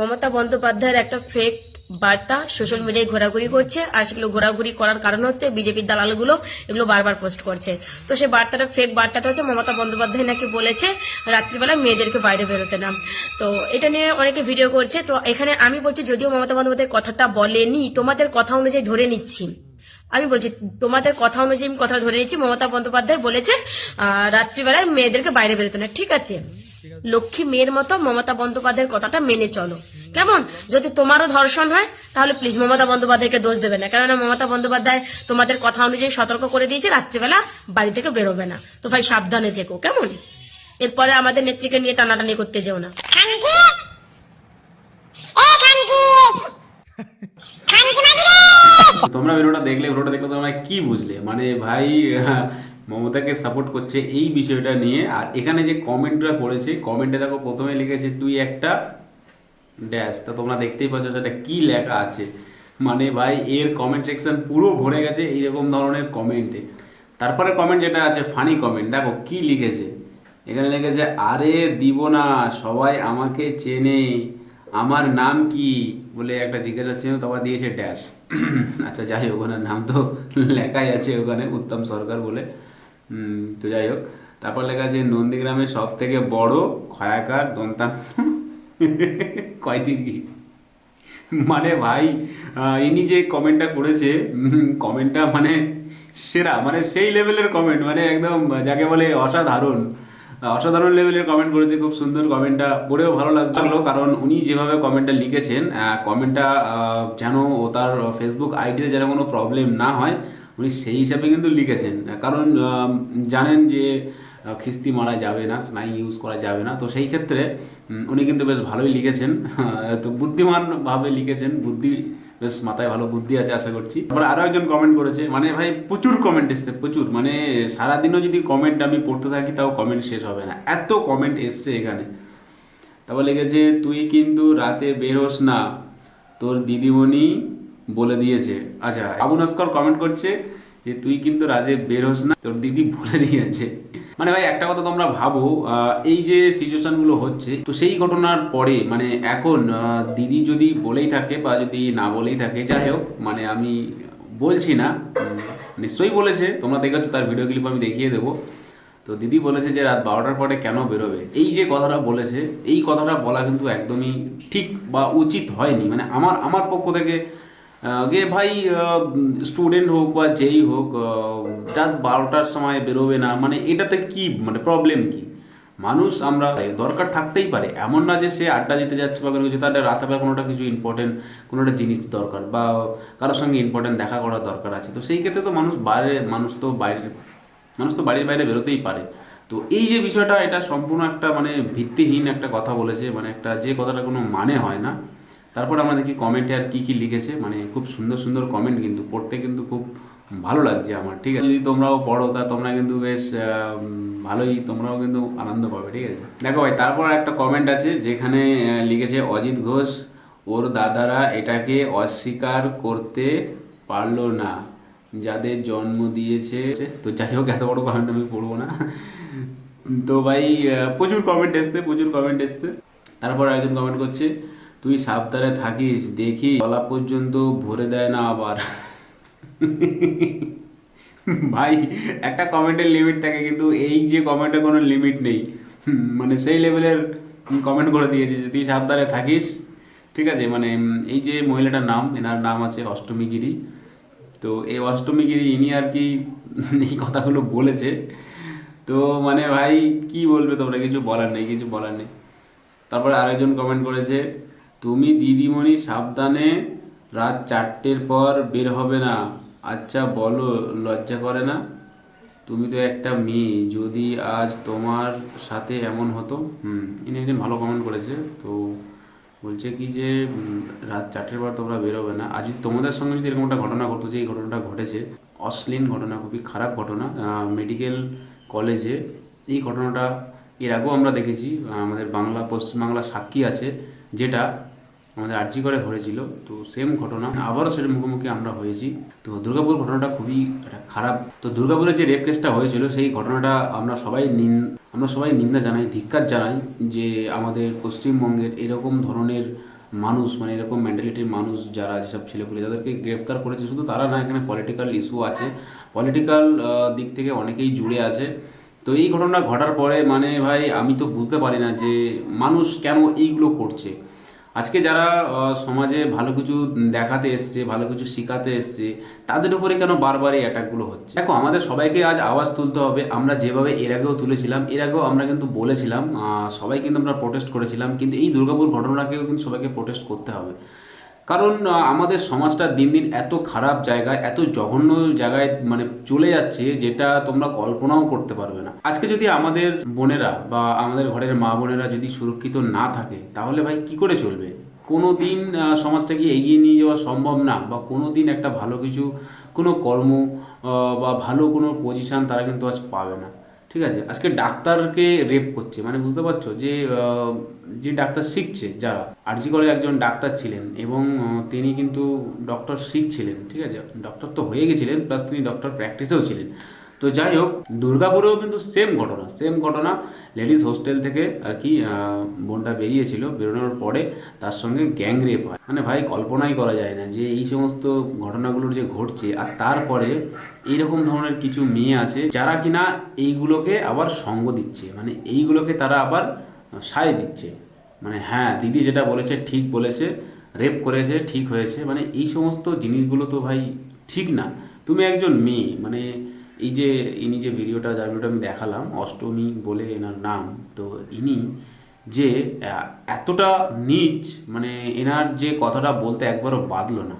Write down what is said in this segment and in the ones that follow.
মমতা বন্দ্যোপাধ্যায়ের একটা ফেক বার্তা সোশ্যাল মিডিয়ায় ঘোরাঘুরি করছে আর সেগুলো ঘোরাঘুরি করার কারণ হচ্ছে বিজেপির দালালগুলো এগুলো বারবার পোস্ট করছে। তো সে বার্তাটা ফেক বার্তাটা হচ্ছে মমতা বন্দ্যোপাধ্যায় নাকি বলেছে রাত্রিবেলা মেয়েদেরকে বাইরে বেরোতে না। তো এটা নিয়ে অনেকে ভিডিও করছে। তো এখানে আমি বলছি, যদিও মমতা বন্দ্যোপাধ্যায় কথাটা বলেনি, তোমাদের কথা অনুযায়ী ধরে নিচ্ছি। আমি বলছি, তোমাদের কথা অনুযায়ী আমি কথা ধরে নিচ্ছি। মমতা বন্দ্যোপাধ্যায় বলেছে রাত্রিবেলায় মেয়েদেরকে বাইরে বেরোতে না। ঠিক আছে? লক্ষ্মী মেয়ের মতো মমতা বন্দ্যোপাধ্যায়ের কথাটা মেনে চলো। কেমন? যদি তোমারও ধর্ষণ হয়, তাহলে প্লিজ মমতা বন্দ্যোপাধ্যায়কে দোষ দেবে না। কেননা মমতা বন্দ্যোপাধ্যায় তোমাদের কথা অনুযায়ী সতর্ক করে দিয়েছে, রাত্রিবেলা বাড়ি থেকে বেরোবে না। তো ভাই, সাবধানে থেকো। কেমন? এরপরে আমাদের নেত্রীকে নিয়ে টানাটানি করতে যেও না। তোমরা ভিডিওটা দেখলে ভিডিওটা দেখলে তোমরা কি বুঝলে? মানে ভাই, মমতাকে সাপোর্ট করছে এই বিষয়টা নিয়ে। আর এখানে যে কমেন্টটা পড়েছে কমেন্টে দেখো প্রথমে লিখেছে, তুই একটা ড্যাশ তা তোমরা দেখতেই পাচ্ছ সেটা কি লেখা আছে। মানে ভাই, এর কমেন্ট সেকশন পুরো ভরে গেছে এইরকম ধরনের কমেন্টে তারপরে কমেন্ট যেটা আছে ফানি কমেন্ট দেখো কি লিখেছে। এখানে লিখেছে, আরে দিব না, সবাই আমাকে চেনে। আমার নাম কি? বলে একটা জিজ্ঞাসা ছিল তারপর দিয়েছে ড্যাশ আচ্ছা যাই হোক, ওখানে নাম তো লেখাই আছে ওখানে, উত্তম সরকার বলে। তো যাই হোক, তারপর লেখা আছে নন্দীগ্রামের সব থেকে বড় খয়াকার দন্তান। কয়দিন কি? মানে ভাই ইনি যে কমেন্টটা করেছে কমেন্টটা মানে সেরা মানে সেই লেভেলের কমেন্ট মানে একদম, যাকে বলে অসাধারণ। অসাধারণ লেভেলের কমেন্ট করেছে, খুব সুন্দর কমেন্টটা পড়েও ভালো লাগল। কারণ উনি যেভাবে কমেন্টটা লিখেছেন কমেন্টটা যেন ও তার ফেসবুক আইডিতে যেন কোনো প্রবলেম না হয়, উনি সেই হিসাবে কিন্তু লিখেছেন। কারণ জানেন যে খিস্তি মারা যাবে না স্নাই ইউজ করা যাবে না, তো সেই ক্ষেত্রে উনি কিন্তু বেশ ভালোই লিখেছেন। তো বুদ্ধিমানভাবে লিখেছেন, বুদ্ধি বেশ মাথায় ভালো বুদ্ধি আছে, আশা করছি। তারপরে আরও একজন কমেন্ট করেছে মানে ভাই প্রচুর কমেন্ট এসছে, প্রচুর। মানে সারাদিনও যদি কমেন্ট আমি পড়তে থাকি, তাও কমেন্ট শেষ হবে না। এত কমেন্ট এসছে এখানে। তারপর লিখেছে তুই কিন্তু রাতে বেরোস না। তোর দিদিমণি বলে দিয়েছে। আচ্ছা আবু নস্কর কমেন্ট করছে যে তুই কিন্তু রাতে বেরোস না, তোর দিদি বলে দিয়েছে। মানে ভাই, একটা কথা তোমরা ভাবো এই যে সিচুয়েশনগুলো হচ্ছে, তো সেই ঘটনার পরে মানে এখন দিদি যদি বলেই থাকে বা যদি না বলেই থাকে, যাই হোক মানে আমি বলছি না নিশ্চয়ই বলেছে, তোমরা দেখেছ তার ভিডিও ক্লিপ আমি দেখিয়ে দেবো। তো দিদি বলেছে যে রাত বারোটার পরে কেন বেরোবে? এই যে কথাটা বলেছে, এই কথাটা বলা কিন্তু একদমই ঠিক বা উচিত হয়নি। মানে আমার আমার পক্ষ থেকে যে ভাই স্টুডেন্ট হোক বা যেই হোক রাত বারোটার সময় বেরোবে না মানে এটাতে কি মানে প্রবলেম কি? মানুষ আমরা, দরকার থাকতেই পারে, এমন না যে সে আড্ডা দিতে যাচ্ছে বা কিছু তাদের রাতে বেলা কোনোটা কিছু ইম্পর্টেন্ট কোনো একটা জিনিস দরকার বা কারোর সঙ্গে ইম্পর্টেন্ট দেখা করার দরকার আছে। তো সেই ক্ষেত্রে তো মানুষ বাইরে, মানুষ তো বাইরে, মানুষ তো বাড়ির বাইরে বেরোতেই পারে। তো এই যে বিষয়টা, এটা সম্পূর্ণ একটা মানে ভিত্তিহীন একটা কথা বলেছে মানে একটা যে কথাটা কোনো মানে হয় না। তারপর দেখি কমেন্টে আর কী কী লিখেছে মানে খুব সুন্দর সুন্দর কমেন্ট কিন্তু পড়তে কিন্তু খুব ভালো লাগছে আমার, ঠিক আছে? যদি তোমরাও পড়ো, তা তোমরা কিন্তু বেশ ভালোই, তোমরাও কিন্তু আনন্দ পাবে, ঠিক আছে? দেখো ভাই, তারপর একটা কমেন্ট আছে যেখানে লিখেছে, অজিত ঘোষ, ওর দাদারা এটাকে অস্বীকার করতে পারল না। যাদের জন্ম দিয়েছে তো যাই হোক, এত বড় কমেন্ট আমি পড়ব না। তো ভাই প্রচুর কমেন্ট এসছে, প্রচুর কমেন্ট এসছে। তারপর একজন কমেন্ট করছে তুই সাবধানে থাকিস, দেখি গলা পর্যন্ত ভরে দেয় না আবার। ভাই, একটা কমেন্টের লিমিট থাকে, কিন্তু এই যে কমেন্টের কোনো লিমিট নেই। মানে সেই লেভেলের কমেন্ট করে দিয়েছে যে তুই সাবধানে থাকিস। ঠিক আছে মানে এই যে মহিলাটার নাম, এনার নাম আছে অষ্টমী গিরি তো এই অষ্টমী গিরি ইনি আর কি এই কথাগুলো বলেছে। তো মানে ভাই, কি বলবে তোমরা? কিছু বলার নেই, কিছু বলার নেই। তারপরে আরেকজন কমেন্ট করেছে তুমি দিদিমণি সাবধানে রাত চারটের পর বের হবে না। আচ্ছা বলো, লজ্জা করে না? তুমি তো একটা মেয়ে, যদি আজ তোমার সাথে এমন হতো। হুম, ইনি একদিন ভালো কমেন্ট করেছে, তো বলছে কি যে রাত চারটের পর তোমরা বেরোবে না। আজ যদি তোমাদের সঙ্গে যদি এরকম একটা ঘটনা ঘটতো, যে এই ঘটনাটা ঘটেছে, অশ্লীল ঘটনা, খুবই খারাপ ঘটনা মেডিকেল কলেজে এই ঘটনাটা এর আগেও আমরা দেখেছি, আমাদের বাংলা পশ্চিমবাংলা সাক্ষী আছে, যেটা আমাদের আর্জি করে হয়েছিল তো সেম ঘটনা, আবারও সেটা মুখোমুখি আমরা হয়েছি। তো দুর্গাপুর ঘটনাটা খুবই একটা খারাপ। তো দুর্গাপুরে যে রেপ কেসটা হয়েছিল, সেই ঘটনাটা আমরা সবাই নিন, আমরা সবাই নিন্দা জানাই, ধিক্কার জানাই যে আমাদের পশ্চিমবঙ্গের এরকম ধরনের মানুষ মানে এরকম মেন্টালিটির মানুষ যারা যেসব ছেলেপুলে, যাদেরকে গ্রেফতার করেছে, শুধু তারা না, এখানে পলিটিক্যাল ইস্যু আছে। পলিটিক্যাল দিক থেকে অনেকেই জুড়ে আছে। তো এই ঘটনা ঘটার পরে মানে ভাই, আমি তো বুঝতে পারি না যে মানুষ কেন এইগুলো করছে। আজকে যারা সমাজে ভালো কিছু দেখাতে এসছে, ভালো কিছু শেখাতে এসছে, তাদের উপরে কেন বারবার এই অ্যাটাকগুলো হচ্ছে? দেখো, আমাদের সবাইকে আজ আওয়াজ তুলতে হবে। আমরা যেভাবে এর আগেও তুলেছিলাম, এর আগেও আমরা কিন্তু বলেছিলাম সবাই কিন্তু আমরা প্রোটেস্ট করেছিলাম, কিন্তু এই দুর্গাপুর ঘটনাকেও কিন্তু সবাইকে প্রোটেস্ট করতে হবে। কারণ আমাদের সমাজটা দিন দিন এত খারাপ জায়গায়, এত জঘন্য জায়গায় মানে চলে যাচ্ছে যেটা তোমরা কল্পনাও করতে পারবে না। আজকে যদি আমাদের বোনেরা বা আমাদের ঘরের মা বোনেরা যদি সুরক্ষিত না থাকে, তাহলে ভাই কি করে চলবে? কোনো দিন সমাজটাকে এগিয়ে নিয়ে যাওয়া সম্ভব না বা কোনো দিন একটা ভালো কিছু, কোনো কর্ম বা ভালো কোনো পজিশন তারা কিন্তু আজ পাবে না। ঠিক আছে? আজকে ডাক্তারকে রেপ করছে। মানে বুঝতে পারছ যে যে ডাক্তার শিখছে যারা আরজি কলেজ একজন ডাক্তার ছিলেন এবং তিনি কিন্তু ডক্টর শিখছিলেন, ঠিক আছে? ডক্টর তো হয়ে গেছিলেন প্লাস তিনি ডক্টর প্র্যাকটিসেও ছিলেন। তো যাই হোক, দুর্গাপুরেও কিন্তু সেম ঘটনা সেম ঘটনা। লেডিস হোস্টেল থেকে আর কি বোনটা বেরিয়েছিল, বেরোনোর পরে তার সঙ্গে গ্যাং রেপ হয়। মানে ভাই, কল্পনাই করা যায় না যে এই সমস্ত ঘটনাগুলোর যে ঘটছে আর তারপরে এইরকম ধরনের কিছু মেয়ে আছে যারা কিনা এইগুলোকে আবার সঙ্গ দিচ্ছে। মানে এইগুলোকে তারা আবার সায় দিচ্ছে। মানে হ্যাঁ দিদি যেটা বলেছে ঠিক বলেছে রেপ করেছে, ঠিক হয়েছে। মানে এই সমস্ত জিনিসগুলো তো ভাই ঠিক না। তুমি একজন মেয়ে মানে এই যে, ইনি যে ভিডিওটা, যার ভিডিওটা আমি দেখালাম, অষ্টমী বলে এনার নাম, তো ইনি যে এতটা নিচ মানে এনার যে কথাটা বলতে একবারও বাদলো না।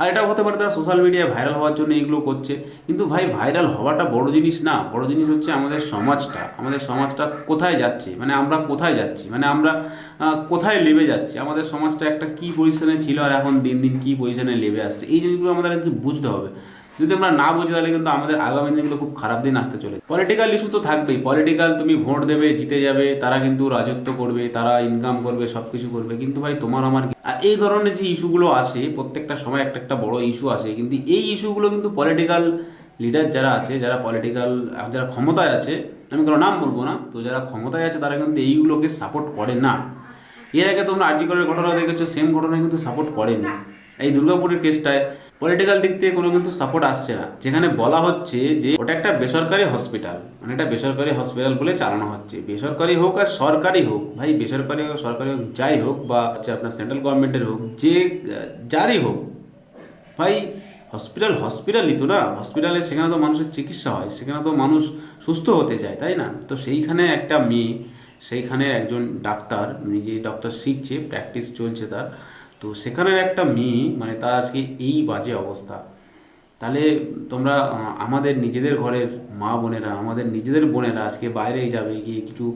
আর এটা হতে পারে তারা সোশ্যাল মিডিয়ায় ভাইরাল হওয়ার জন্য এগুলো করছে, কিন্তু ভাই ভাইরাল হওয়াটা বড় জিনিস না। বড় জিনিস হচ্ছে আমাদের সমাজটা আমাদের সমাজটা কোথায় যাচ্ছে? মানে আমরা কোথায় যাচ্ছি? মানে আমরা কোথায় লেবে যাচ্ছি? আমাদের সমাজটা একটা কি পজিশনে ছিল আর এখন দিন দিন কী পজিশনে লেবে আসছে? এই জিনিসগুলো আমাদের কিন্তু বুঝতে হবে। যদি আমরা না বুঝি, তাহলে কিন্তু আমাদের আগামী দিনগুলো খুব খারাপ দিন আসতে চলে পলিটিক্যাল ইস্যু তো থাকবেই। পলিটিক্যাল তুমি ভোট দেবে, জিতে যাবে, তারা কিন্তু রাজত্ব করবে, তারা ইনকাম করবে সব কিছু করবে। কিন্তু ভাই, তোমার আমার আর এই ধরনের যে ইস্যুগুলো আসে, প্রত্যেকটা সময় একটা একটা বড় ইস্যু আসে, কিন্তু এই ইস্যুগুলো কিন্তু পলিটিক্যাল লিডার যারা আছে, যারা পলিটিক্যাল যারা ক্ষমতায় আছে, আমি কোনো নাম বলব না, তো যারা ক্ষমতায় আছে, তারা কিন্তু এইগুলোকে সাপোর্ট করে না। এর আগে তোমরা আর্জিকলের ঘটনা দেখেছ সেম ঘটনা কিন্তু সাপোর্ট করেনি। এই দুর্গাপুরের কেসটায় পলিটিক্যাল দিক থেকে কোনো কিন্তু সাপোর্ট আসছে না। যেখানে বলা হচ্ছে যে ওটা একটা বেসরকারি হসপিটাল মানে এটা বেসরকারি হসপিটাল বলে চালানো হচ্ছে। বেসরকারি হোক আর সরকারি হোক, ভাই বেসরকারি হোক, সরকারি হোক, যাই হোক বা হচ্ছে আপনার সেন্ট্রাল গভর্নমেন্টের হোক, যে, যারই হোক, ভাই হসপিটাল হসপিটালই তো না। হসপিটালে সেখানে তো মানুষের চিকিৎসা হয়, সেখানে তো মানুষ সুস্থ হতে যায় তাই না? তো সেইখানে একটা মেয়ে, সেইখানে একজন ডাক্তার, নিজে ডক্টর শিখছে প্র্যাকটিস চলছে তার। তো সেখানের একটা মেয়ে মানে তার আজকে এই বাজে অবস্থা। তাহলে তোমরা আমাদের নিজেদের ঘরের মা বোনেরা, আমাদের নিজেদের বোনেরা আজকে বাইরে যাবে, গিয়ে কিছু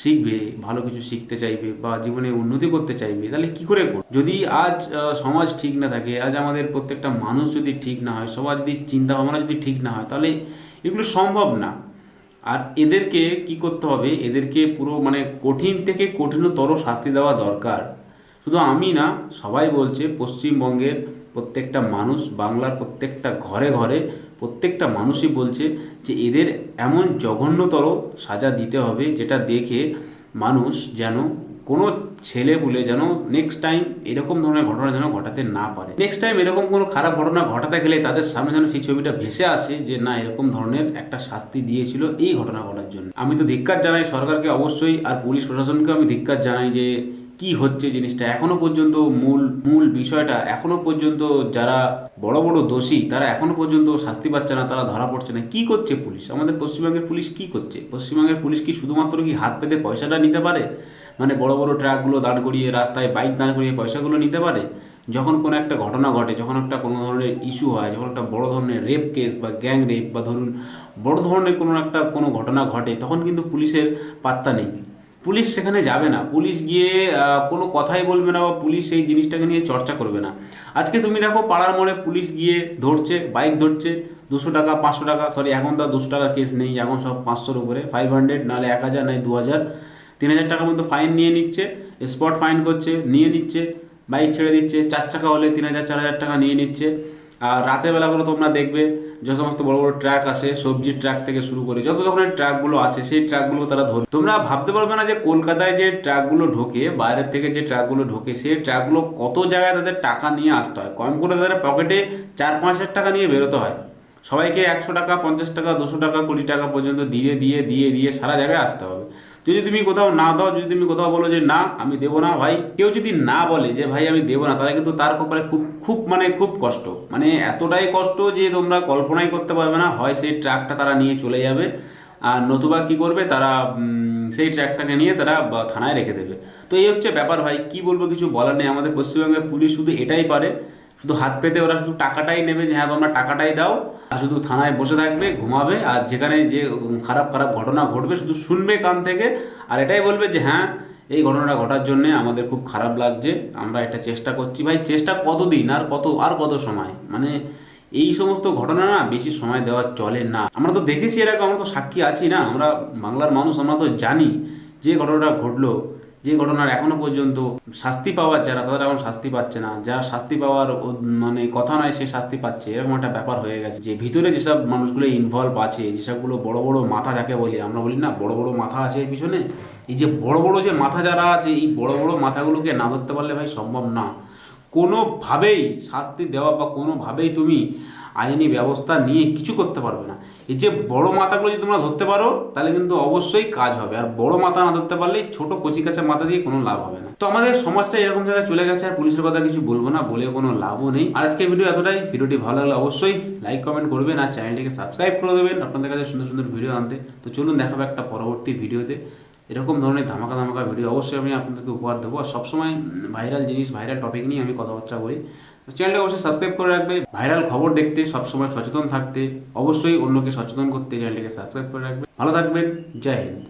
শিখবে, ভালো কিছু শিখতে চাইবে বা জীবনে উন্নতি করতে চাইবে, তাহলে কি করে করবে? যদি আজ সমাজ ঠিক না থাকে, আজ আমাদের প্রত্যেকটা মানুষ যদি ঠিক না হয়, সবার যদি চিন্তা ভাবনা যদি ঠিক না হয়, তাহলে এগুলো সম্ভব না। আর এদেরকে কি করতে হবে? এদেরকে পুরো মানে কঠিন থেকে কঠিনতর শাস্তি দেওয়া দরকার। শুধু আমি না, সবাই বলছে পশ্চিমবঙ্গের প্রত্যেকটা মানুষ, বাংলার প্রত্যেকটা ঘরে ঘরে প্রত্যেকটা মানুষই বলছে যে এদের এমন জঘন্যতর সাজা দিতে হবে যেটা দেখে মানুষ যেন কোনো ছেলে বলে যেন নেক্সট টাইম এরকম ধরনের ঘটনা যেন ঘটাতে না পারে। নেক্সট টাইম এরকম কোনো খারাপ ঘটনা ঘটাতে গেলে তাদের সামনে যেন সেই ছবিটা ভেসে আসে যে না, এরকম ধরনের একটা শাস্তি দিয়েছিল এই ঘটনা ঘটার জন্য। আমি তো ধিক্কার জানাই সরকারকে অবশ্যই আর পুলিশ প্রশাসনকে আমি ধিক্কার জানাই যে কি হচ্ছে জিনিসটা? এখনও পর্যন্ত মূল মূল বিষয়টা, এখনও পর্যন্ত যারা বড় বড় দোষী, তারা এখনও পর্যন্ত শাস্তি পাচ্ছে না, তারা ধরা পড়ছে না। কি করছে পুলিশ? আমাদের পশ্চিমবঙ্গের পুলিশ কি করছে? পশ্চিমবঙ্গের পুলিশ কি শুধুমাত্র কি হাত পেতে পয়সাটা নিতে পারে? মানে বড় বড় ট্রাকগুলো দাঁড় করিয়ে, রাস্তায় বাইক দাঁড় করিয়ে পয়সাগুলো নিতে পারে? যখন কোনো একটা ঘটনা ঘটে, যখন একটা কোনো ধরনের ইস্যু হয়, যখন একটা বড় ধরনের রেপ কেস বা গ্যাং রেপ বা ধরুন, বড় ধরনের কোনো একটা, কোনো ঘটনা ঘটে, তখন কিন্তু পুলিশের পাত্তা নেই। পুলিশ সেখানে যাবে না। পুলিশ গিয়ে কোনো কথাই বলবে না বা পুলিশ সেই জিনিসটাকে নিয়ে চর্চা করবে না। আজকে তুমি দেখো পাড়ার মোড়ে পুলিশ গিয়ে ধরছে, বাইক ধরছে, দুশো টাকা, পাঁচশো টাকা সরি এখন তো দুশো টাকার কেস নেই, এখন সব পাঁচশোর উপরে ফাইভ হান্ড্রেড নাহলে এক হাজার নয় দু হাজার তিন হাজার টাকার মতো ফাইন নিয়ে নিচ্ছে স্পট ফাইন করছে, নিয়ে নিচ্ছে, বাইক ছেড়ে দিচ্ছে, চার চাকা হলে তিন হাজার, চার হাজার টাকা নিয়ে নিচ্ছে। আর রাতের বেলাগুলো তোমরা দেখবে যে সমস্ত বড় বড় ট্রাক আসে সবজির ট্রাক থেকে শুরু করে, যত ধরনের ট্রাকগুলো আসে, সেই ট্রাকগুলো তারা ধরবে তোমরা ভাবতে পারবে না যে কলকাতায় যে ট্রাকগুলো ঢোকে, বাইরের থেকে যে ট্রাকগুলো ঢোকে, সেই ট্রাকগুলো কত জায়গায় তাদের টাকা নিয়ে আসতে হয়। কম করে তাদের পকেটে চার পাঁচ হাজার টাকা নিয়ে বেরোতে হয়। সবাইকে একশো টাকা, পঞ্চাশ টাকা, দুশো টাকা, কুড়ি টাকা পর্যন্ত দিয়ে দিয়ে দিয়ে দিয়ে সারা জায়গায় আসতে হবে। যদি তুমি কোথাও না দাও, যদি তুমি কোথাও বলো যে না, আমি দেবো না ভাই, কেউ যদি না বলে যে ভাই আমি দেবো না তাহলে কিন্তু তার কপালে খুব খুব মানে খুব কষ্ট। মানে এতটাই কষ্ট যে তোমরা কল্পনাই করতে পারবে না, হয় সেই ট্রাকটা তারা নিয়ে চলে যাবে, আর নতুবা কি করবে, তারা সেই ট্র্যাকটাকে নিয়ে তারা থানায় রেখে দেবে। তো এই হচ্ছে ব্যাপার ভাই, কি বলব কিছু বলার নেই। আমাদের পশ্চিমবঙ্গের পুলিশ শুধু এটাই পারে শুধু হাত পেতে ওরা শুধু টাকাটাই নেবে যে হ্যাঁ তোমরা টাকাটাই দাও। আর শুধু থানায় বসে থাকবে, ঘুমাবে, আর যেখানে যে খারাপ খারাপ ঘটনা ঘটবে শুধু শুনবে কান থেকে। আর এটাই বলবে যে হ্যাঁ এই ঘটনাটা ঘটার জন্যে আমাদের খুব খারাপ লাগছে। আমরা এটা চেষ্টা করছি। ভাই, চেষ্টা কতদিন আর কত আর কত সময়? মানে এই সমস্ত ঘটনা না বেশি সময় দেওয়া চলে না। আমরা তো দেখেছি এরকম আমরা তো সাক্ষী আছি না। আমরা বাংলার মানুষ, আমরা তো জানি যে ঘটনাটা ঘটলো। যে ঘটনার এখনও পর্যন্ত শাস্তি পাওয়ার, যারা তারা এখন শাস্তি পাচ্ছে না, যারা শাস্তি পাওয়ার মানে কথা নয়, সে শাস্তি পাচ্ছে। এরকম একটা ব্যাপার হয়ে গেছে। যে ভিতরে যেসব মানুষগুলো ইনভলভ আছে, যেসবগুলো বড় বড় মাথা যাকে বলি, আমরা বলি না বড় বড় মাথা আছে এর পিছনে, এই যে বড় বড় যে মাথা যারা আছে, এই বড় বড় মাথাগুলোকে না ধরতে পারলে ভাই সম্ভব না। কোনোভাবেই শাস্তি দেওয়া বা কোনোভাবেই তুমি আইনি ব্যবস্থা নিয়ে কিছু করতে পারবে না। এই যে বড় মাথাগুলো যদি তোমরা ধরতে পারো, তাহলে কিন্তু অবশ্যই কাজ হবে। আর বড় মাথা না ধরতে পারলে ছোট কচি কাঁচা মাথা দিয়ে কোনো লাভ হবে না। তো আমাদের সমাজটা এরকম জায়গায় চলে গেছে, আর পুলিশের কথা কিছু বলব না বলে কোনো লাভও নেই। আর আজকে ভিডিও এতটাই। ভিডিওটি ভালো লাগলে অবশ্যই লাইক কমেন্ট করবেন, আর চ্যানেলটিকে সাবস্ক্রাইব করে দেবেন আপনাদের কাছে সুন্দর সুন্দর ভিডিও আনতে। তো চলুন দেখাবো একটা পরবর্তী ভিডিওতে। এরকম ধরনের ধামাকা ধামাকা ভিডিও অবশ্যই আমি আপনাদেরকে উপহার দেবো। আর সবসময় ভাইরাল জিনিস ভাইরাল টপিক নিয়ে আমি কথাবার্তা বলি। তো চ্যানেলটা অবশ্যই সাবস্ক্রাইব করে রাখবে। ভাইরাল খবর দেখতে, সবসময় সচেতন থাকতে, অবশ্যই অন্যকে সচেতন করতে চ্যানেলটিকে সাবস্ক্রাইব করে রাখবে। ভালো থাকবেন। জয় হিন্দ।